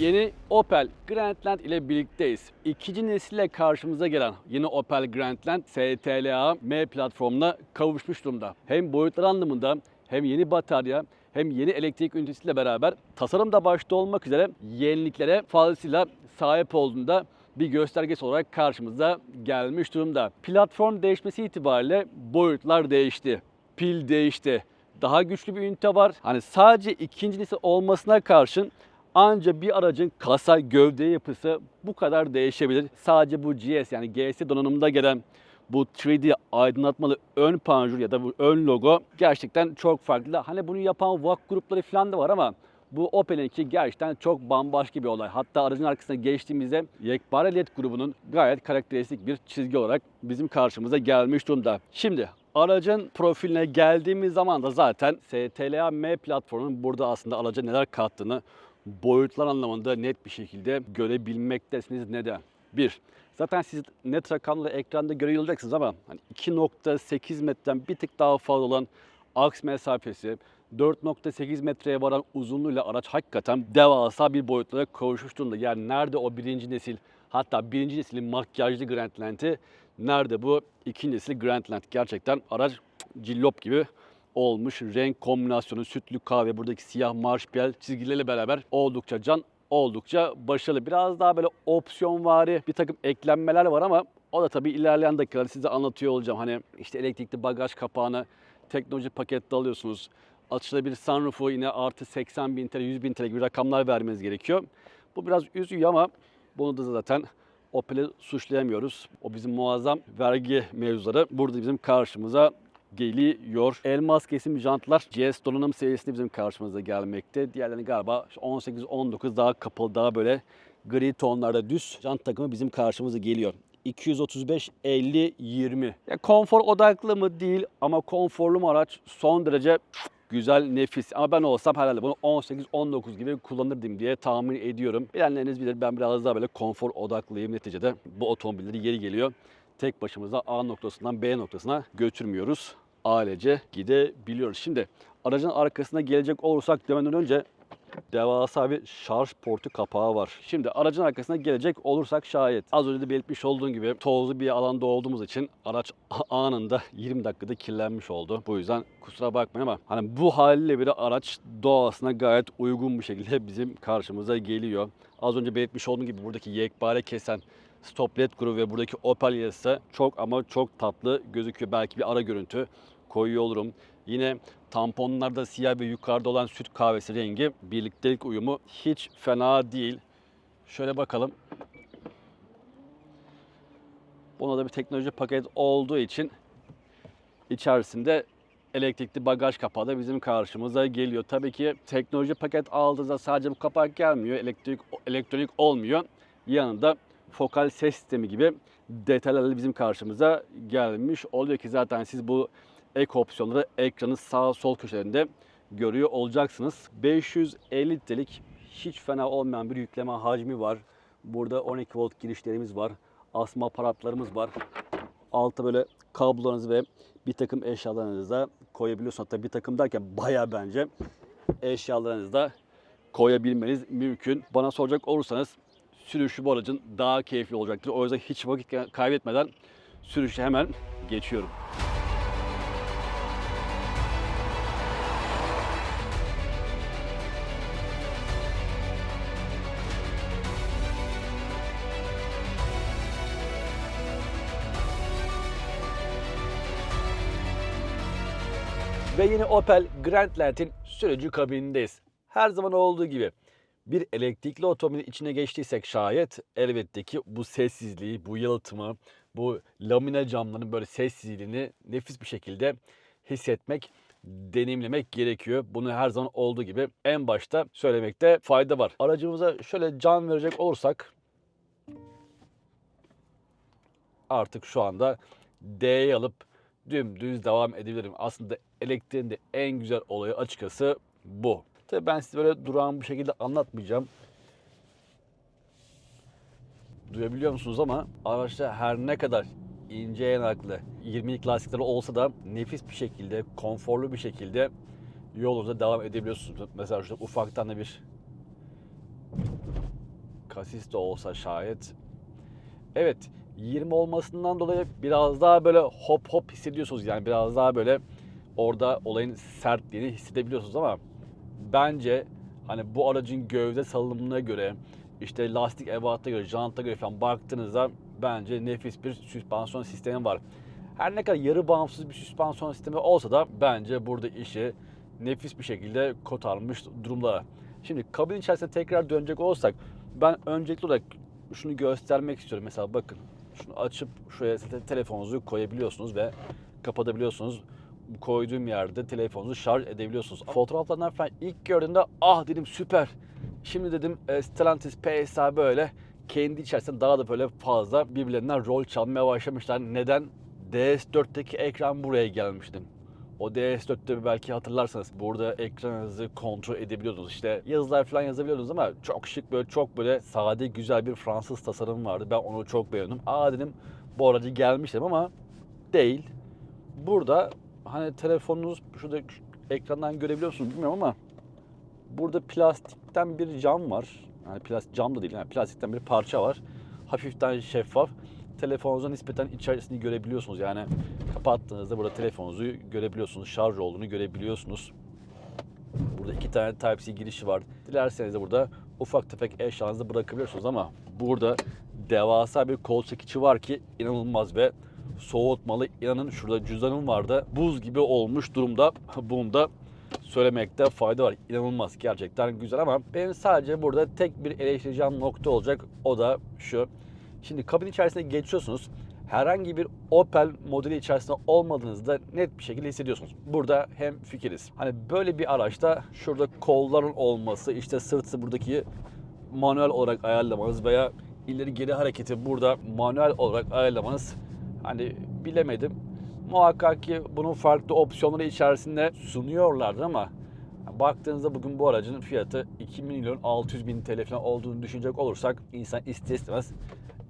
Yeni Opel Grandland ile birlikteyiz. İkinci nesille karşımıza gelen yeni Opel Grandland STLA M platformuna kavuşmuş durumda. Hem boyutlar anlamında hem yeni batarya hem yeni elektrik ünitesiyle beraber tasarım da başta olmak üzere yeniliklere fazlasıyla sahip olduğunda bir göstergesi olarak karşımıza gelmiş durumda. Platform değişmesi itibariyle boyutlar değişti. Pil değişti. Daha güçlü bir ünite var. Hani sadece ikinci nesil olmasına karşın Anca bir aracın kasa gövde yapısı bu kadar değişebilir. Sadece bu GS yani GS donanımında gelen bu 3D aydınlatmalı ön panjur ya da bu ön logo gerçekten çok farklı. Hani bunu yapan VAK grupları falan da var ama bu Opel'inki gerçekten çok bambaşka bir olay. Hatta aracın arkasına geçtiğimizde Yekpare LED grubunun gayet karakteristik bir çizgi olarak bizim karşımıza gelmiş durumda. Şimdi aracın profiline geldiğimiz zaman da zaten STLA M platformunun burada aslında araca neler kattığını boyutlar anlamında net bir şekilde görebilmektesiniz. Neden? Bir, zaten siz net rakamları ekranda görebileceksiniz ama hani 2.8 metreden bir tık daha fazla olan aks mesafesi, 4.8 metreye varan uzunluğuyla araç hakikaten devasa bir boyutlara kavuşmuş. Yani nerede o birinci nesil hatta birinci nesilin makyajlı Grandland'i nerede bu ikinci nesil Grandland? Gerçekten araç cillop gibi olmuş. Renk kombinasyonu, sütlü kahve, buradaki siyah marşpiyel çizgilerle beraber oldukça can, oldukça başarılı. Biraz daha böyle opsiyon vari bir takım eklenmeler var ama o da tabii ilerleyen dakikalarda size anlatıyor olacağım. Hani işte elektrikli bagaj kapağını teknoloji pakette alıyorsunuz. Açılabilir sunroof'u yine artı 80 bin TL, 100 bin TL gibi rakamlar vermeniz gerekiyor. Bu biraz üzüyor ama bunu da zaten Opel'i suçlayamıyoruz. O bizim muazzam vergi mevzuları burada bizim karşımıza geliyor. Elmas kesim jantlar GS donanım serisinde bizim karşımıza gelmekte. Diğerlerini galiba 18-19 daha kapalı daha böyle gri tonlarda düz jant takımı bizim karşımıza geliyor. 235 50 20. Ya konfor odaklı mı değil ama konforlu mu araç son derece güzel, nefis. Ama ben olsam herhalde bunu 18-19 gibi kullanırdım diye tahmin ediyorum. Bilenleriniz bilir ben biraz daha böyle konfor odaklıyım neticede. Bu otomobilleri yeri geliyor tek başımıza A noktasından B noktasına götürmüyoruz. Ailece gidebiliyoruz. Şimdi aracın arkasına gelecek olursak demeden önce devasa bir şarj portu kapağı var. Şimdi aracın arkasına gelecek olursak şayet az önce de belirtmiş olduğum gibi tozlu bir alanda olduğumuz için araç anında 20 dakikada kirlenmiş oldu. Bu yüzden kusura bakmayın ama hani bu haliyle bir araç doğasına gayet uygun bir şekilde bizim karşımıza geliyor. Az önce belirtmiş olduğum gibi buradaki yekpare kesen stop led grubu ve buradaki Opel yazısı çok ama çok tatlı gözüküyor. Belki bir ara görüntü koyuyor olurum. Yine tamponlarda siyah ve yukarıda olan süt kahvesi rengi birliktelik uyumu hiç fena değil. Şöyle bakalım. Buna da bir teknoloji paket olduğu için içerisinde elektrikli bagaj kapağı da bizim karşımıza geliyor. Tabii ki teknoloji paket aldığınızda sadece bu kapak gelmiyor. Elektrik elektronik olmuyor. Yanında fokal ses sistemi gibi detaylarla bizim karşımıza gelmiş oluyor ki zaten siz bu ek opsiyonları ekranın sağ sol köşelerinde görüyor olacaksınız. 550 litrelik hiç fena olmayan bir yükleme hacmi var. Burada 12 volt girişlerimiz var. Asma aparatlarımız var. Altta böyle kablolarınızı ve bir takım eşyalarınızı da koyabiliyorsunuz. Hatta bir takım derken baya bence eşyalarınızı da koyabilmeniz mümkün. Bana soracak olursanız sürüşü bu aracın daha keyifli olacaktır. O yüzden hiç vakit kaybetmeden sürüşe hemen geçiyorum. Ve yine Opel Grandland'in sürücü kabinindeyiz. Her zaman olduğu gibi bir elektrikli otomobilin içine geçtiysek şayet elbette ki bu sessizliği, bu yalıtımı, bu lamine camların böyle sessizliğini nefis bir şekilde hissetmek, deneyimlemek gerekiyor. Bunu her zaman olduğu gibi en başta söylemekte fayda var. Aracımıza şöyle can verecek olursak artık şu anda D'ye alıp dümdüz devam edebilirim. Aslında elektriğin de en güzel olayı açıkçası bu. Tabii ben size böyle durağan bir şekilde anlatmayacağım. Duyabiliyor musunuz ama araçta her ne kadar ince yanaklı 20'lik lastikleri olsa da nefis bir şekilde, konforlu bir şekilde yolunuza devam edebiliyorsunuz. Mesela şurada ufaktan da bir kasis de olsa şayet. Evet 20 olmasından dolayı biraz daha böyle hop hop hissediyorsunuz. Yani biraz daha böyle orada olayın sertliğini hissedebiliyorsunuz ama bence hani bu aracın gövde salınımına göre işte lastik ebatına göre, janta göre falan baktığınızda bence nefis bir süspansiyon sistemi var. Her ne kadar yarı bağımsız bir süspansiyon sistemi olsa da bence burada işi nefis bir şekilde kotarmış durumda. Şimdi kabin içerisine tekrar dönecek olursak ben öncelikli olarak şunu göstermek istiyorum. Mesela bakın şunu açıp şuraya te- telefonunuzu koyabiliyorsunuz ve kapatabiliyorsunuz. Koyduğum yerde telefonunuzu şarj edebiliyorsunuz. Fotoğraflardan falan ilk gördüğümde ah dedim süper. Şimdi dedim e, Stellantis PSA böyle kendi içerisinde daha da böyle fazla birbirlerinden rol çalmaya başlamışlar. Neden? DS4'teki ekran buraya gelmiştim. O DS4'te belki hatırlarsanız burada ekranınızı kontrol edebiliyordunuz. İşte yazılar falan yazabiliyordunuz ama çok şık böyle çok böyle sade güzel bir Fransız tasarım vardı. Ben onu çok beğendim. Aa dedim bu aracı gelmiştim ama değil. Burada hani telefonunuz şurada ekrandan görebiliyor musunuz bilmiyorum ama burada plastikten bir cam var. Yani plastik cam da değil yani plastikten bir parça var. Hafiften şeffaf. Telefonunuza nispeten içerisini görebiliyorsunuz. Yani kapattığınızda burada telefonunuzu görebiliyorsunuz. Şarj olduğunu görebiliyorsunuz. Burada iki tane Type-C girişi var. Dilerseniz de burada ufak tefek eşyanızı bırakabiliyorsunuz ama burada devasa bir kol çekici var ki inanılmaz ve soğutmalı. İnanın şurada cüzdanım vardı. Buz gibi olmuş durumda. Bunu da söylemekte fayda var. İnanılmaz gerçekten güzel ama benim sadece burada tek bir eleştireceğim nokta olacak. O da şu. Şimdi kabin içerisine geçiyorsunuz. Herhangi bir Opel modeli içerisinde olmadığınızda net bir şekilde hissediyorsunuz. Burada hem fikiriz. Hani böyle bir araçta şurada kolların olması, işte sırtı buradaki manuel olarak ayarlamanız veya ileri geri hareketi burada manuel olarak ayarlamanız hani bilemedim. Muhakkak ki bunun farklı opsiyonları içerisinde sunuyorlardı ama baktığınızda bugün bu aracın fiyatı 2 milyon 600 bin TL falan olduğunu düşünecek olursak insan ister istemez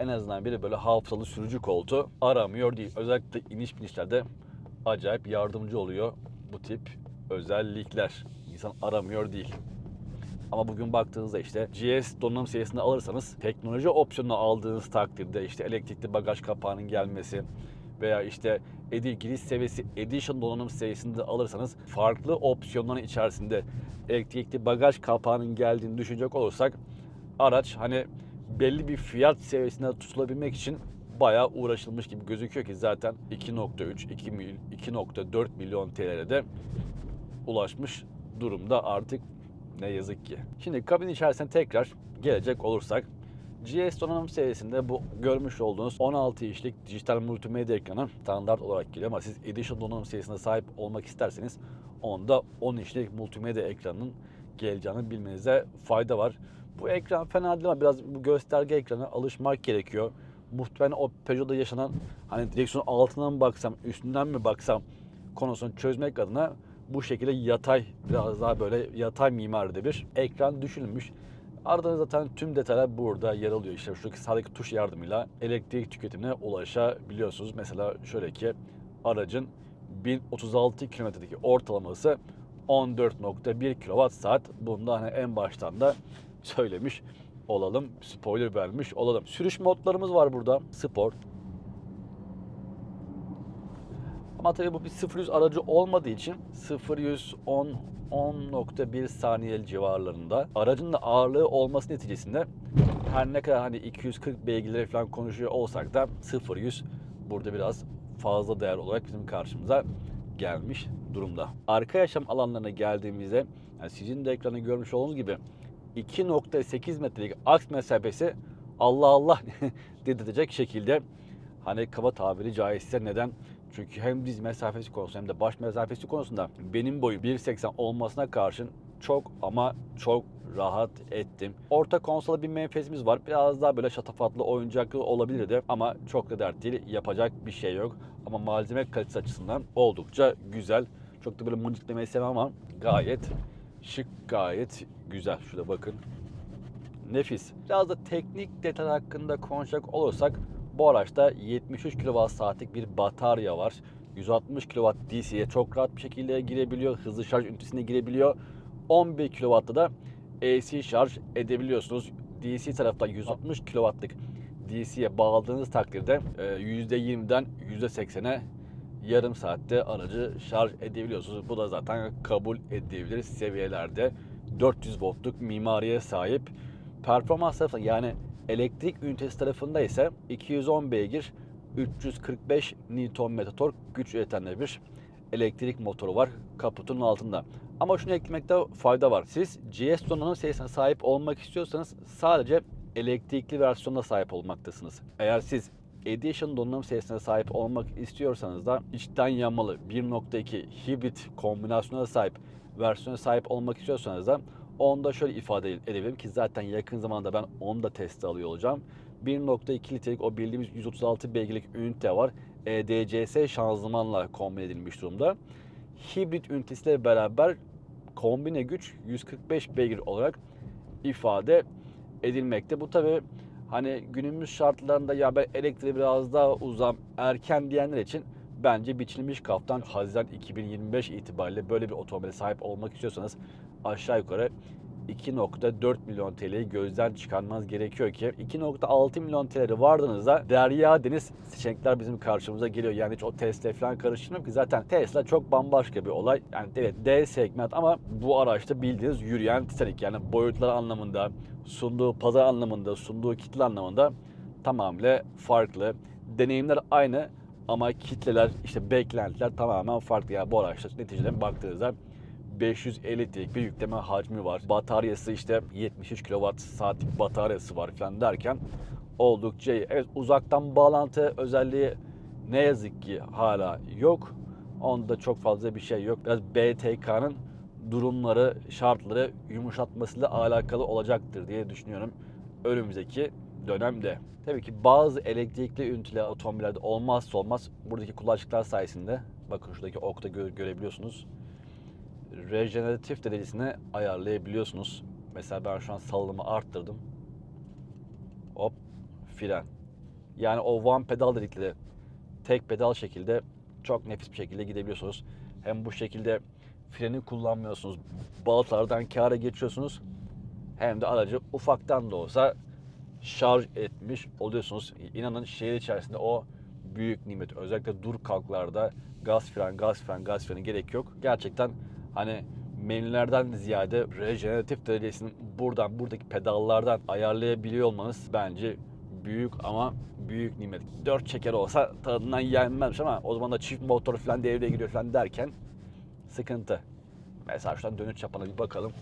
en azından biri böyle hafızalı sürücü koltuğu aramıyor değil. Özellikle iniş binişlerde acayip yardımcı oluyor bu tip özellikler. İnsan aramıyor değil. Ama bugün baktığınızda işte GS donanım seviyesinde alırsanız teknoloji opsiyonunu aldığınız takdirde işte elektrikli bagaj kapağının gelmesi veya işte edi giriş seviyesi Edition donanım seviyesinde alırsanız farklı opsiyonların içerisinde elektrikli bagaj kapağının geldiğini düşünecek olursak araç hani belli bir fiyat seviyesinde tutulabilmek için bayağı uğraşılmış gibi gözüküyor ki zaten 2.3 2 mil- 2.4 milyon TL'de de ulaşmış durumda. Artık ne yazık ki. Şimdi kabin içerisine tekrar gelecek olursak GS donanım seviyesinde bu görmüş olduğunuz 16 inçlik dijital multimedya ekranı standart olarak geliyor ama siz Edition donanım seviyesine sahip olmak isterseniz onda 10 inçlik multimedya ekranının geleceğini bilmenize fayda var. Bu ekran fena değil ama biraz bu gösterge ekranına alışmak gerekiyor. Muhtemelen o Peugeot'da yaşanan hani direksiyon altından mı baksam, üstünden mi baksam konusunu çözmek adına bu şekilde yatay, biraz daha böyle yatay mimaride bir ekran düşünülmüş. Ardından zaten tüm detaylar burada yer alıyor. İşte şuradaki sağdaki tuş yardımıyla elektrik tüketimine ulaşabiliyorsunuz. Mesela şöyle ki aracın 1036 kilometredeki ortalaması 14.1 kWh saat. Bunu da hani en baştan da söylemiş olalım. Spoiler vermiş olalım. Sürüş modlarımız var burada. Sport. Ama tabii bu bir 0-100 aracı olmadığı için 0-100 10 10.1 saniye civarlarında. Aracın da ağırlığı olması neticesinde her ne kadar hani 240 beygirleri falan konuşuyor olsak da 0-100 burada biraz fazla değer olarak bizim karşımıza gelmiş durumda. Arka yaşam alanlarına geldiğimizde yani sizin de ekranda görmüş olduğunuz gibi 2.8 metrelik aks mesafesi Allah Allah dedirtecek şekilde hani kaba tabiri caizse neden? Çünkü hem diz mesafesi konusunda hem de baş mesafesi konusunda benim boyum 1.80 olmasına karşın çok ama çok rahat ettim. Orta konsola bir menfezimiz var. Biraz daha böyle şatafatlı oyuncaklı olabilirdi ama çok da dert değil. Yapacak bir şey yok. Ama malzeme kalitesi açısından oldukça güzel. Çok da böyle mıncıklamayı sevmem ama gayet şık, gayet güzel. Şurada bakın. Nefis. Biraz da teknik detay hakkında konuşacak olursak bu araçta 73 kWh'lik bir batarya var. 160 kW DC'ye çok rahat bir şekilde girebiliyor. Hızlı şarj ünitesine girebiliyor. 11 kW'da da AC şarj edebiliyorsunuz. DC tarafta 160 kW'lık DC'ye bağladığınız takdirde e, %20'den %80'e yarım saatte aracı şarj edebiliyorsunuz. Bu da zaten kabul edilebilir seviyelerde. 400 voltluk mimariye sahip. Performans tarafında yani elektrik ünitesi tarafında ise 210 beygir 345 Nm tork güç üreten bir elektrik motoru var kaputun altında. Ama şunu eklemekte fayda var. Siz GS donanım seviyesine sahip olmak istiyorsanız sadece elektrikli versiyonuna sahip olmaktasınız. Eğer siz Edition donanım seviyesine sahip olmak istiyorsanız da içten yanmalı 1.2 hibrit kombinasyona sahip versiyona sahip olmak istiyorsanız da onu da şöyle ifade edebilirim ki zaten yakın zamanda ben onu da testi alıyor olacağım. 1.2 litrelik o bildiğimiz 136 beygirlik ünite var. EDCS şanzımanla kombin edilmiş durumda. Hibrit ünitesiyle beraber kombine güç 145 beygir olarak ifade edilmekte. Bu tabi hani günümüz şartlarında ya ben elektriğe biraz daha uzam erken diyenler için bence biçilmiş kaftan Haziran 2025 itibariyle böyle bir otomobile sahip olmak istiyorsanız aşağı yukarı 2.4 milyon TL'yi gözden çıkarmanız gerekiyor ki 2.6 milyon TL'leri vardığınızda derya deniz seçenekler bizim karşımıza geliyor. Yani hiç o Tesla falan karıştırmıyorum ki zaten Tesla çok bambaşka bir olay. Yani evet D segment ama bu araçta bildiğiniz yürüyen Titanic yani boyutları anlamında, sunduğu pazar anlamında, sunduğu kitle anlamında tamamıyla farklı. Deneyimler aynı ama kitleler, işte beklentiler tamamen farklı. Yani bu araçta neticede baktığınızda 550 litrelik bir yükleme hacmi var. Bataryası işte 73 kWh saatlik bataryası var falan derken oldukça iyi. Evet uzaktan bağlantı özelliği ne yazık ki hala yok. Onda çok fazla bir şey yok. Biraz BTK'nın durumları, şartları yumuşatmasıyla alakalı olacaktır diye düşünüyorum önümüzdeki dönemde. Tabii ki bazı elektrikli üniteli otomobillerde olmazsa olmaz buradaki kulaklıklar sayesinde bakın şuradaki okta gö- görebiliyorsunuz rejeneratif derecesini ayarlayabiliyorsunuz. Mesela ben şu an salınımı arttırdım. Hop fren. Yani o one pedal dedikleri tek pedal şekilde çok nefis bir şekilde gidebiliyorsunuz. Hem bu şekilde freni kullanmıyorsunuz. Balıklardan kâra geçiyorsunuz. Hem de aracı ufaktan da olsa şarj etmiş oluyorsunuz. İnanın şehir içerisinde o büyük nimet. Özellikle dur kalklarda gaz fren, gaz fren, gaz freni gerek yok. Gerçekten hani menülerden ziyade rejeneratif derecesini buradan buradaki pedallardan ayarlayabiliyor olmanız bence büyük ama büyük nimet. Dört çeker olsa tadından yenmezmiş ama o zaman da çift motor falan devreye giriyor falan derken sıkıntı. Mesela şuradan dönüş yapana bir bakalım.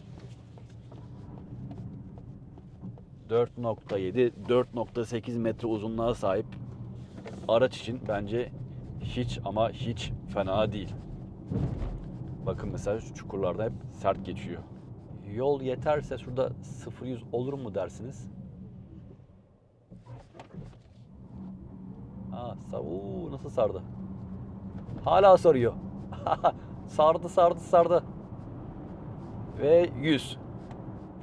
4.7 4.8 metre uzunluğa sahip araç için bence hiç ama hiç fena değil. Bakın mesela şu çukurlarda hep sert geçiyor. Yol yeterse şurada 0-100 olur mu dersiniz? Aa, sa Uuu, nasıl sardı? Hala sarıyor. sardı sardı sardı. Ve 100.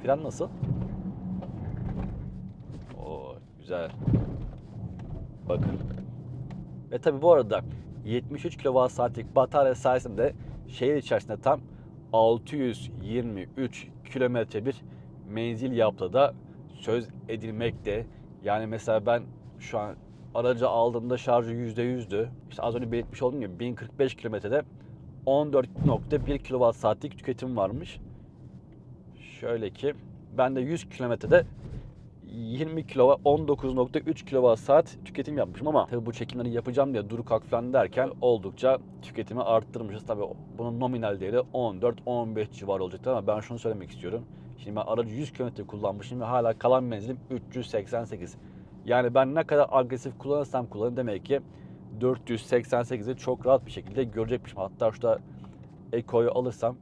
Fren nasıl? Oo, güzel. Bakın. Ve tabi bu arada 73 kWh saatlik batarya sayesinde şehir içerisinde tam 623 kilometre bir menzil yaptığı da söz edilmekte. Yani mesela ben şu an aracı aldığımda şarjı %100'dü. İşte az önce belirtmiş olduğum gibi 1045 kilometrede 14.1 kWh saatlik tüketim varmış. Şöyle ki ben de 100 kilometrede 20 kilo 19.3 kWh saat tüketim yapmışım ama tabii bu çekimleri yapacağım diye duru kalk falan derken oldukça tüketimi arttırmışız. Tabii bunun nominal değeri 14-15 civarı olacaktır ama ben şunu söylemek istiyorum. Şimdi ben aracı 100 km kullanmışım ve hala kalan menzilim 388. Yani ben ne kadar agresif kullanırsam kullanayım demek ki 488'i çok rahat bir şekilde görecekmişim. Hatta şurada Eco'yu alırsam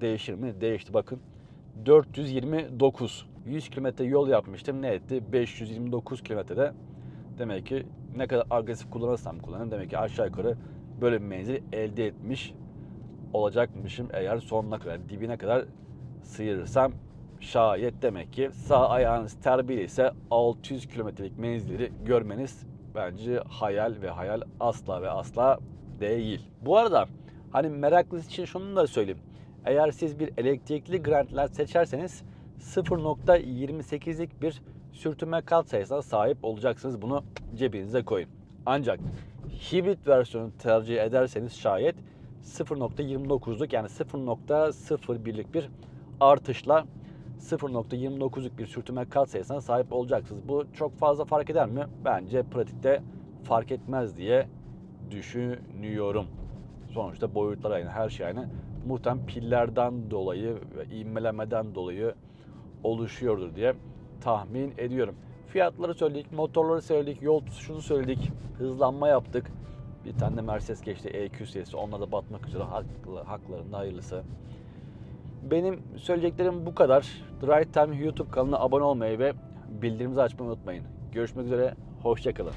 değişir mi? Değişti bakın. 429 100 kilometre yol yapmıştım. Ne etti? 529 kilometrede. Demek ki ne kadar agresif kullanırsam kullanayım. Demek ki aşağı yukarı böyle bir menzil elde etmiş olacakmışım. Eğer sonuna kadar, dibine kadar sıyırırsam şayet demek ki sağ ayağınız terbiye ise 600 kilometrelik menzilleri görmeniz bence hayal ve hayal asla ve asla değil. Bu arada hani meraklısı için şunu da söyleyeyim. Eğer siz bir elektrikli Grandland seçerseniz 0.28'lik bir sürtünme kat sayısına sahip olacaksınız. Bunu cebinize koyun. Ancak hibrit versiyonu tercih ederseniz şayet 0.29'luk yani 0.01'lik bir artışla 0.29'luk bir sürtünme kat sayısına sahip olacaksınız. Bu çok fazla fark eder mi? Bence pratikte fark etmez diye düşünüyorum. Sonuçta boyutlar aynı, her şey aynı. Muhtemelen pillerden dolayı ve ivmelemeden dolayı oluşuyordur diye tahmin ediyorum. Fiyatları söyledik, motorları söyledik, yol tutuşunu söyledik, hızlanma yaptık. Bir tane de Mercedes geçti EQ serisi. Onunla da batmak üzere haklı, haklarında hayırlısı. Benim söyleyeceklerim bu kadar. Drive Time YouTube kanalına abone olmayı ve bildirimleri açmayı unutmayın. Görüşmek üzere, hoşçakalın.